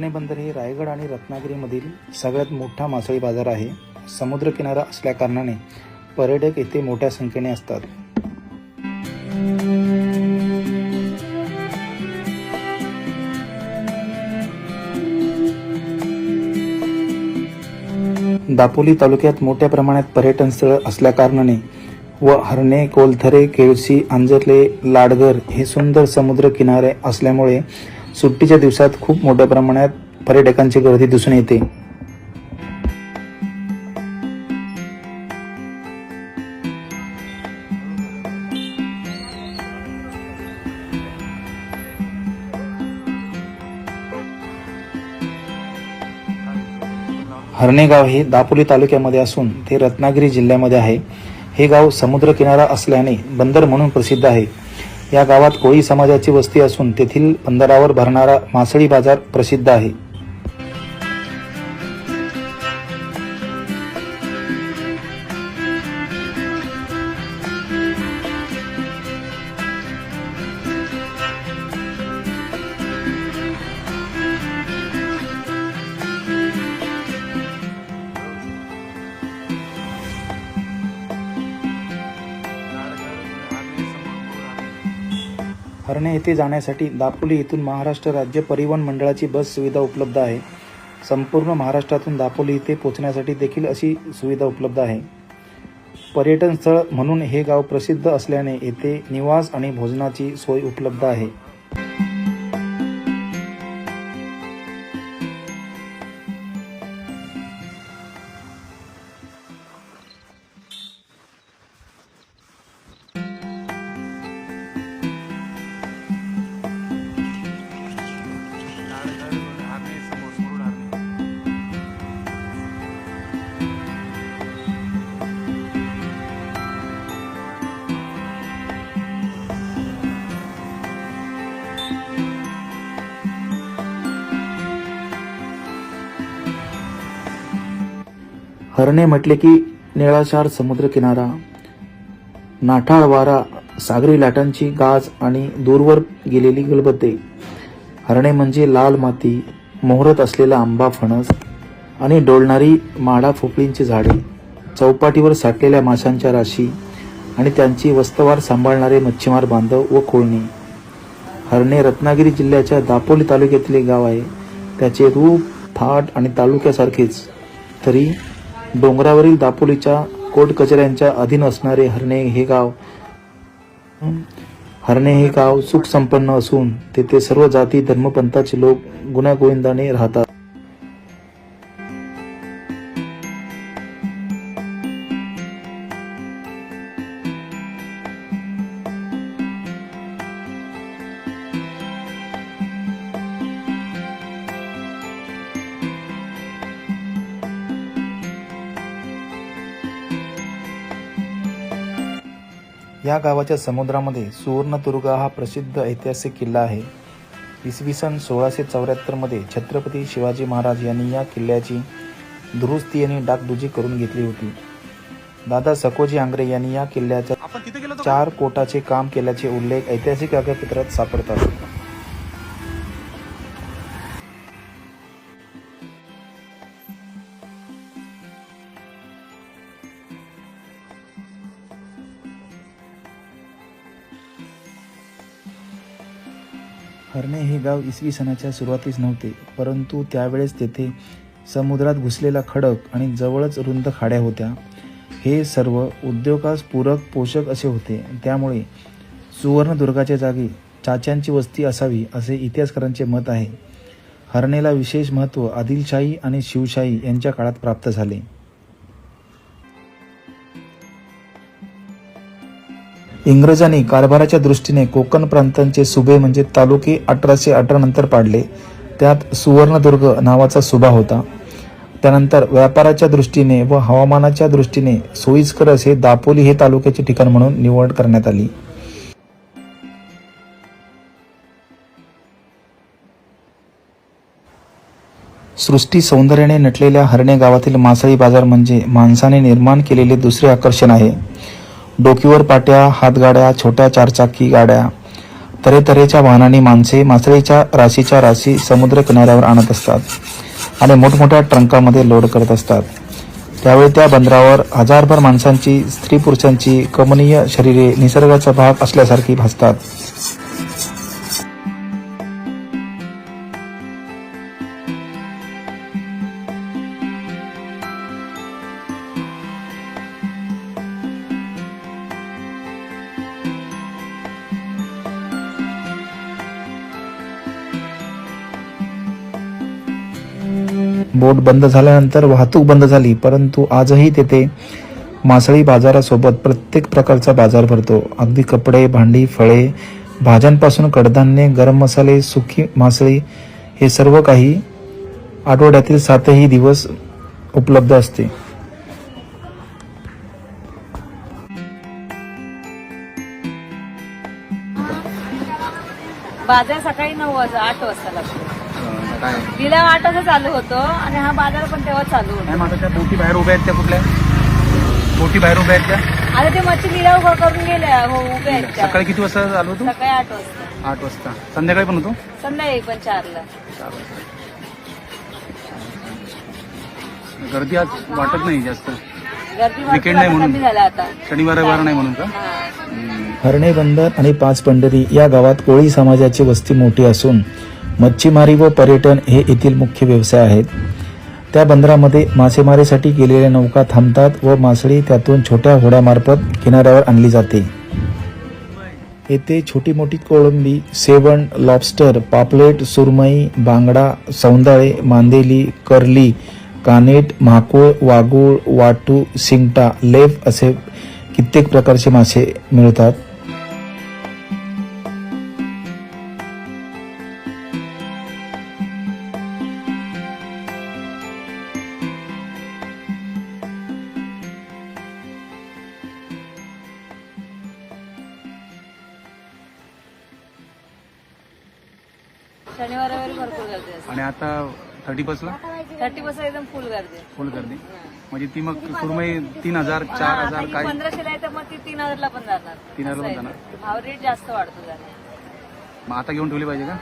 हरणे बंदर हे रायगड आणि रत्नागिरीमधील सगळ्यात मोठा मासळी बाजार आहे. समुद्रकिनारा असल्याकारणाने पर्यटक येथे मोठ्या संख्येने असतात. दापोली तालुक्यात मोठ्या प्रमाणात पर्यटन स्थळ असल्याकारणाने व हरणे कोलथरे केळशी आंजर्ले लाडघर हे सुंदर समुद्र किनारे असल्यामुळे सुट्टीच्या दिवसात खूप मोठ्या प्रमाणात पर्यटकांची गर्दी दिसून येते. हरणेगाव हे दापोली तालुक्यामध्ये असून ते रत्नागिरी जिल्ह्यामध्ये आहे. हे गाव समुद्रकिनारा असल्याने बंदर म्हणून प्रसिद्ध आहे. या गावात कोळी समाजाची वस्ती असून तेथील बंदरावर भरणारा मासळी बाजार प्रसिद्ध आहे. हरणे येथे जाण्यासाठी दापोली येथून महाराष्ट्र राज्य परिवहन मंडळाची बस सुविधा उपलब्ध आहे. संपूर्ण महाराष्ट्रातून दापोली येथे पोहोचण्यासाठी देखील अशी सुविधा उपलब्ध आहे. पर्यटन स्थळ म्हणून हे गाव प्रसिद्ध असल्याने येथे निवास आणि भोजनाची सोय उपलब्ध आहे. हरणे म्हटले की निळाशार समुद्रकिनारा नाठाळ वारा सागरी लाटांची गाज आणि दूरवर गेलेली गलबते. हरणे म्हणजे लाल माती मोहरत असलेला आंबा फणस आणि डोलणारी माडा फोपळींची झाडे. चौपाटीवर साठलेल्या माशांच्या राशी आणि त्यांची वस्तवार सांभाळणारे मच्छीमार बांधव व कोळणी हरणे रत्नागिरी जिल्ह्याच्या दापोली तालुक्यातील एक गाव आहे. त्याचे रूप थाट आणि तालुक्यासारखेच. तरी डोंगरावरील दापोलीच्या कोट कचऱ्यांच्या अधीन असणारे हरणे हे गाव हरणे हे गाव सुख संपन्न असून तेथे सर्व जाती धर्मपंथाचे लोक गुण्यागोविंदाने राहतात. या गावाच्या समुद्रामध्ये सुवर्णदुर्गा हा प्रसिद्ध ऐतिहासिक किल्ला आहे. इसवी सन सोळाशे चौऱ्याहत्तरमध्ये छत्रपती शिवाजी महाराज यांनी या किल्ल्याची दुरुस्ती आणि डागडुजी करून घेतली होती. दादा सकोजी आंग्रे यांनी या किल्ल्याच्या चार कोटाचे काम केल्याचे उल्लेख ऐतिहासिक कागदपत्रात सापडतात. गाव इसवी सणाच्या सुरुवातीस नव्हते परंतु त्यावेळेस तेथे समुद्रात घुसलेला खडक आणि जवळच रुंद खाड्या होत्या. हे सर्व उद्योगास पूरक पोषक असे होते. त्यामुळे सुवर्णदुर्गाच्या जागी चाच्यांची वस्ती असावी असे इतिहासकारांचे मत आहे. हरणेला विशेष महत्त्व आदिलशाही आणि शिवशाही यांच्या काळात प्राप्त झाले. इंग्रजांनी कारभाराच्या दृष्टीने कोकण प्रांतांचे सुबे म्हणजे तालुके अठराशे अठरा नंतर पाडले. त्यात सुवर्णदुर्ग नावाचा सुभा होता. त्यानंतर व्यापाराच्या दृष्टीने व हवामानाच्या दृष्टीने सोयीस्कर असे दापोली हे तालुक्याचे ठिकाण म्हणून निवड करण्यात आली. सृष्टी सौंदर्याने नटलेल्या हरणे गावातील मासळी बाजार म्हणजे माणसाने निर्माण केलेले दुसरे आकर्षण आहे. डोकीवर पाट्या हातगाड्या छोट्या चारचाकी गाड्या तऱ्हेतऱ्हेच्या वाहनांनी माणसे मासळीच्या राशीच्या राशी समुद्र किनाऱ्यावर आणत असतात आणि मोठमोठ्या ट्रंकामध्ये लोड करत असतात. त्यावेळी त्या बंदरावर हजारभर माणसांची स्त्री पुरुषांची कमनीय शरीरे निसर्गाचा भाग असल्यासारखी भासतात. बोट बंद झाल्यानंतर वाहतूक बंद झाली परंतु आजही तेथे मासळी बाजारासोबत प्रत्येक प्रकारचा बाजार भरतो. अगदी कपडे भांडी फळे भाज्यांपासून कडधान्ये गरम मसाले सुकी मासळी हे सर्व काही आठवड्यातील सातही दिवस उपलब्ध असते. बाजार सकाळी नऊ वाजता आठ वाजता लागतो. काय? आठ वाजता चालू होतो आणि हा बाजार पण तेव्हा चालू होतो. आता त्या बोटी बाहेर उभ्या आहेत त्या कुठल्या? बोटी बाहेर उभ्या आहेत त्या? आता ते मच्छी लिलाव क- करून गेल्या हो उभे आहेत त्या. सकाळी किती वाजता चालू होतो सकाळी आठ वाजता. आठ वाजता. संध्याकाळी पण होतो? संध्याकाळी पण चारला. गर्दी आज वाटत नाही जास्त. गर्दी Weekend भरपूर नाही आता म्हणून. कमी झाला आता. शनिवार रविवार नाही म्हणून का? हा. हरणे बंदर आणि पाच पंढरी या गावात कोळी समाजाची वस्ती मोठी असून मच्छीमारी व पर्यटन हे येथील मुख्य व्यवसाय आहेत. त्या बंदरामध्ये मासेमारीसाठी गेलेल्या नौका थांबतात व मासळी त्यातून छोट्या होड्यामार्फत किनाऱ्यावर आणली जाते. येथे छोटी मोठी कोळंबी सेवण लॉबस्टर पापलेट सुरमई बांगडा सौंदाळे मांदेली करली कानेट म्हाकुळ वागुळ वाटू सिंगटा लेफ असे कित्येक प्रकारचे मासे मिळतात. शनिवार रविवारी भरपूर गर्दी असते. आणि आता थर्टी बसला थर्टी बस एकदम फुल गर्दी. आहे. फुल गर्दी. म्हणजे ती मग सुरमई तीन हजार चार हा, हजार काय? पंधराशेला आहे तर मग ती तीन हजारला पण जाणार. तीन हजारला पण आहे. भाव रेट जास्त वाढतो मग आता घेऊन ठेवली पाहिजे का?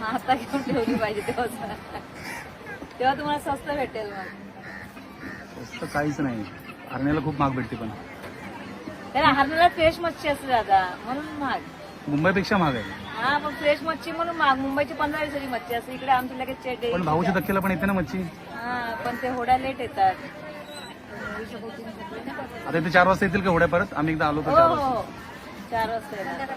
हा, आता घेऊन ठेवली पाहिजे तेव्हा तेव्हा तुम्हाला स्वस्त भेटेल मग. स्वस्त काहीच नाही. हरण्याला खूप महाग भेटते पण. हरणाला फ्रेश मच्छी असते दादा. म्हणून महाग. मुंबईपेक्षा महाग आहे. हा पण फ्रेश मच्छी म्हणून महाग मुंबईची पंधरा दिवसाची मच्छी असते. इकडे आमची लगेच चेटे पण भाऊच्या धक्क्याला पण येते ना मच्छी? हा पण ते होड्या लेट येतात. आता इथे चार वाजता येतील का होड्या परत? आम्ही एकदा आलो हो तर चार हो वाजता. हो. चार वाजता येणार.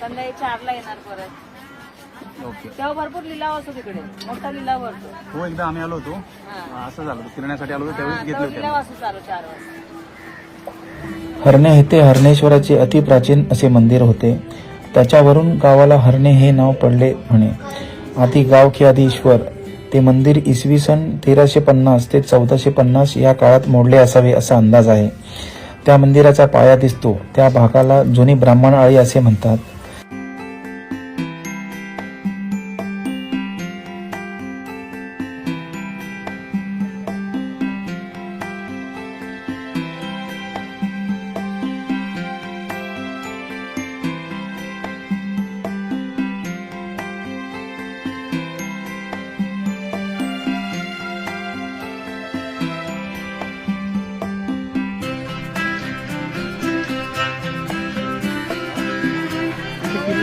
संध्याकाळी चारला येणार परत. ओके. तेव्हा भरपूर लिलाव असतो तिकडे. मोठा लिलाव भरतो. हो एकदा आम्ही आलो होतो. हा. असं झालं फिरण्यासाठी आलो होतो त्यावेळेस हा, घेतले तेव्हा होते लिलाव असतो चालू चार वाजता. हरणे येथे हरणेश्वराचे अतिप्राचीन असे मंदिर होते. त्याच्यावरून गावाला हरणे हे नाव पडले म्हणे. आधी गाव की आधी ईश्वर ते मंदिर इसवी सन तेराशे पन्नास ते चौदाशे पन्नास या काळात मोडले असावे असा अंदाज आहे. त्या मंदिराचा पाया दिसतो. त्या भागाला जुनी ब्राह्मण आळी असे म्हणतात.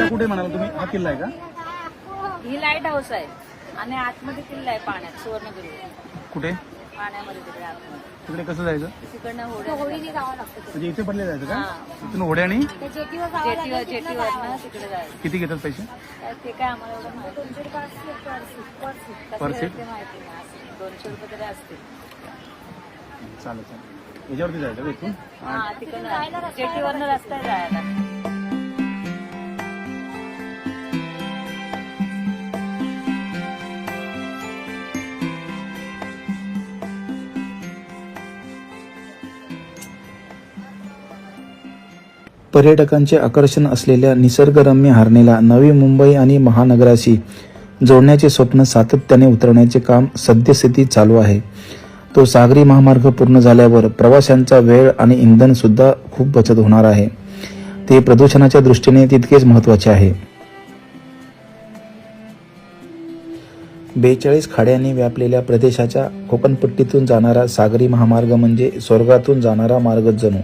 किल्ला कुठे म्हणाला तुम्ही? हा किल्ला आहे का? ही लाइट हाऊस आहे. आणि आतमध्ये किल्ला आहे पाण्यात सुवर्णदुर्ग कुठे? पाण्यामध्ये तिकडे आतमध्ये. तिकडे कसं जायचं? तिकडनं होड्या जावं लागतं म्हणजे इथे पडले जायचं का? हा. इथून होड्याने जेटीवर जेटीवर ना तिकडे जायचं. किती घेतात पैसे? काय ते काय आम्हाला एवढं माहिती नाही. Per कसं seat? ते माहिती नाही. असं दोनशे रुपये तरी असतील. चालेल चालेल. याच्यावरती जायचं का इथून? हा तिकडनं. जेटीवरनं रस्ता आहे जायला. पर्यटकांचे आकर्षण असलेल्या निसर्गरम्य हारणीला नवी मुंबई आणि महानगराशी जोडण्याचे स्वप्न सातत्याने उतरवण्याचे काम सद्यस्थिती चालू आहे. तो सागरी महामार्ग पूर्ण झाल्यावर प्रवाशांचा वेळ आणि इंधन सुद्धा खूप बचत होणार आहे. ते प्रदूषणाच्या दृष्टीने तितकेच महत्त्वाचे आहे. बेचाळीस खाड्यांनी व्यापलेल्या प्रदेशाच्या कोकणपट्टीतून जाणारा सागरी महामार्ग म्हणजे स्वर्गातून जाणारा मार्ग जणू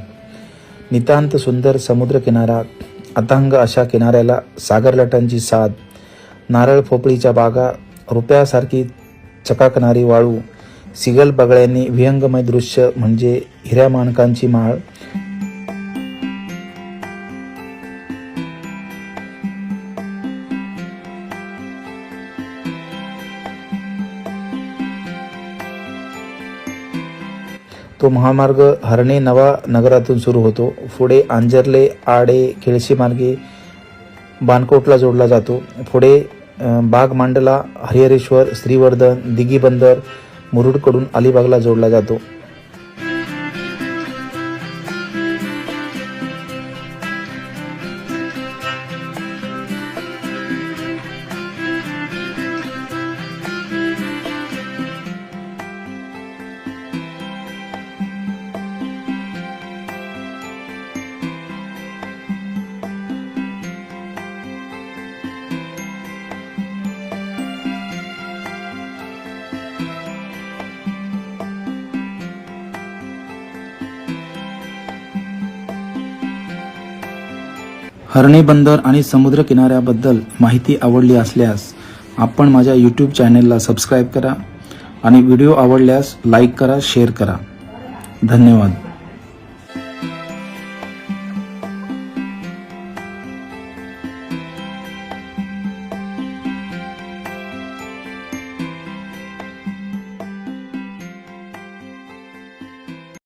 नितांत सुंदर समुद्रकिनारा अथांग अशा किनाऱ्याला सागरलटांची साथ नारळ पोपळीच्या बागा रुपयासारखी चकाकणारी वाळू सिगल बगळ्यांनी विहंगमय दृश्य म्हणजे हिऱ्या माणकांची माळ तो महामार्ग हरणे नवा नगरातून सुरू होतो. पुढे आंजर्ले आडे केळशी मार्गे बानकोटला जोडला जातो. पुढे बाग बागमांडला हरिहरेश्वर श्रीवर्धन दिगी बंदर मुरुडकडून अलिबागला जोडला जातो. हरणे बंदर आणि समुद्र किनाऱ्याबद्दल माहिती आवडली असल्यास आपण माझ्या यूट्यूब चॅनेलला सबस्क्राईब करा आणि व्हिडिओ आवडल्यास लाईक करा शेअर करा. धन्यवाद.